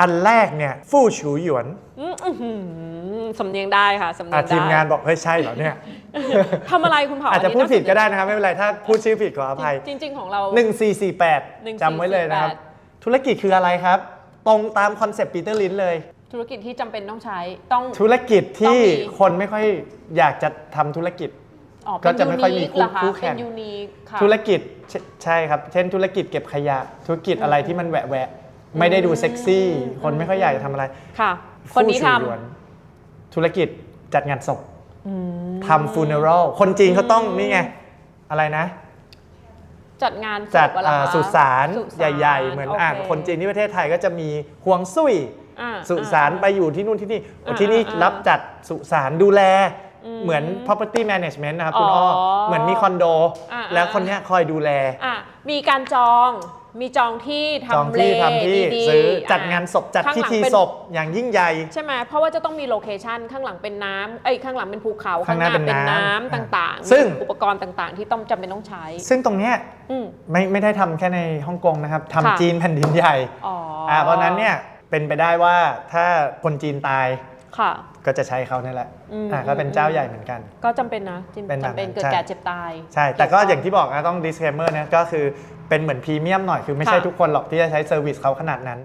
อันแรกเนี่ยฟู่ชูหยวนอืมอื้อหือสำเนียงได้ค่ะสำเนีอะยงได้ทีมงานบอกเฮ้ยใช่เหรอเนี่ย ทำอะไรคุณเผาอาจจะนนี้พูดผิดก็ได้น่าสนนะครับ ไม่เป็นไร ถ้าพูดชื่อผิดขออภัยใจจริง ๆ ของเรา 1448 จำไว้เลยนะครับ1448ธุรกิจคืออะไรครับ ตรงตามคอนเซปต์ปีเตอร์ลินเลย ธุรกิจที่จำเป็นต้องใช่ต้อง ธุรกิจที่ต้องมี คนไม่ค่อยอยากจะทำธุรกิจ อ๋อก็จะไม่ค่อยมีคู่เป็น unique คู่เหรอแข่คะงเป็นยูนิคค่ะ ธุรกิจใช่ใช่ครับ เช่นธุรกิจเก็บขยะ ธุรกิจอะไรที่มันแหวะแหวะ ไม่ได้ดูเซ็กซี่ คนไม่ค่อยอยากจะทำอะไรค่ะ คนนี้ทฟู่ชูหยวนธุรกิจจัดงานศพำอืมทำฟูเนอรัลคนจีนเขาต้องนี่ไง อะไรนะ จัดงานศพจัดอะไรอ่าคะสุสานสุสานใหญ่ ๆ เหมือนอ่าโเคคนจีนที่ประเทศไทยก็จะมีห่วงซุย อ่า สุสานอ่ไปอยู่ที่นู่นที่นี่โอ้อ่าที่นี่อ่ารับจัดสุสานดูแลอืมเหมือน property management นะครับคุณอ๋อ้ออเหมือนมีคอนโด อ่า แล้วคนเนี้ยคอยดูแล อะมีการจองมีจองที่จองทำเลที่ทำที่ดีๆซื้ออะจัดงานศพจัดข้างพิหลังธีเป็นศพอย่างยิ่งใหญ่ ใช่ไหมเพราะว่าจะต้องมีโลเคชันข้างหลังเป็นน้ำเอ้ยข้างหลังเป็นภูเขาข้างหน้าเป็นน้ำน้ำต่างๆซึ่ง มีอุปกรณ์ต่างๆ ที่ต้องจำเป็นต้องใช้ซึ่งตรงเนี้ยอืม ไม่ไม่ได้ทำแค่ในฮ่องกงนะครับค่ะ ทำจีนแผ่นดินใหญ่อ๋ออ่าเพราะฉะนั้นเนี่ยเป็นไปได้ว่าถ้าคนจีนตาย ค่ะ ก็จะใช้เขานี่แหละอืม อ่าก็เป็นเจ้าใหญ่เหมือนกัน ก็จำเป็นนะจำเป็นแบบจำเป็นนั้นเกิดใช่ แก่เจ็บตาย ใช่ แต่ก็อย่างที่บอกนะต้อง disclaimer นะก็คือเป็นเหมือนพรีเมียมหน่อย คือไม่ใช่ค่ะ ทุกคนหรอกที่จะใช้เซอร์วิสเขาขนาดนั้น